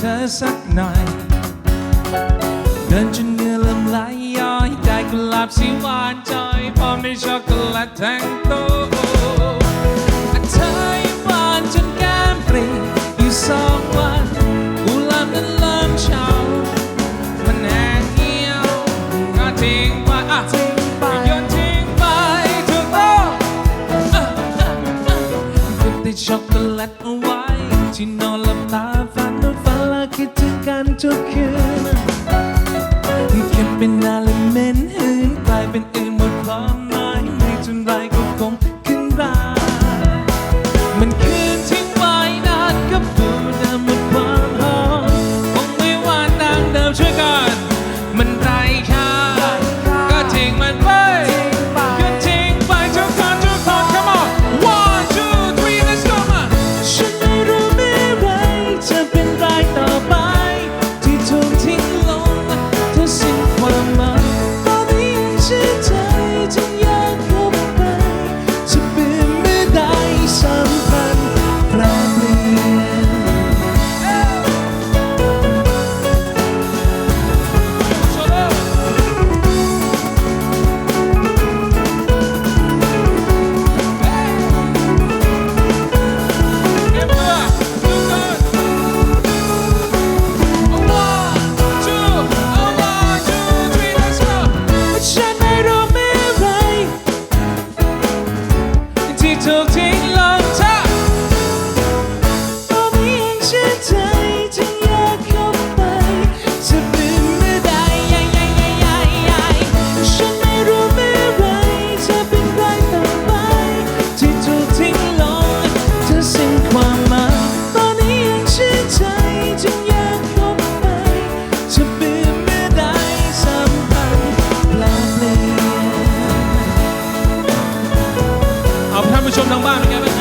สักหน่อย เดินจนเหงื่อเริ่มไหลย้อยได้กุหลาบสีหวานจอยพร้อมด้วยช็อกโกแลตแทงโตเธอยิ้มหวานจนแก้มปรีอยู่สองวันกุหลาบนั้นเริ่มเฉามันแห้งเหี่ยวก็ทิ้งไปอะโยนทิ้งไปถูกต้องอะอ่อเก็บแต่ช็อกโกแลตเอาไว้ที่นอนหลับตาฝัน คิดถึงกันทุกคืนเก็บเป็นนาและเม็นหืนกลายเป็นอื่นหมดความหมายไม่จนไรก็คงขึ้นรามันคืนทิ้งไว้นานกับปูดิมหมดความหอมคงไม่หวานดังเดิมช่วยกัน มันไรค่าก็ทิ้งมัน เอาท่า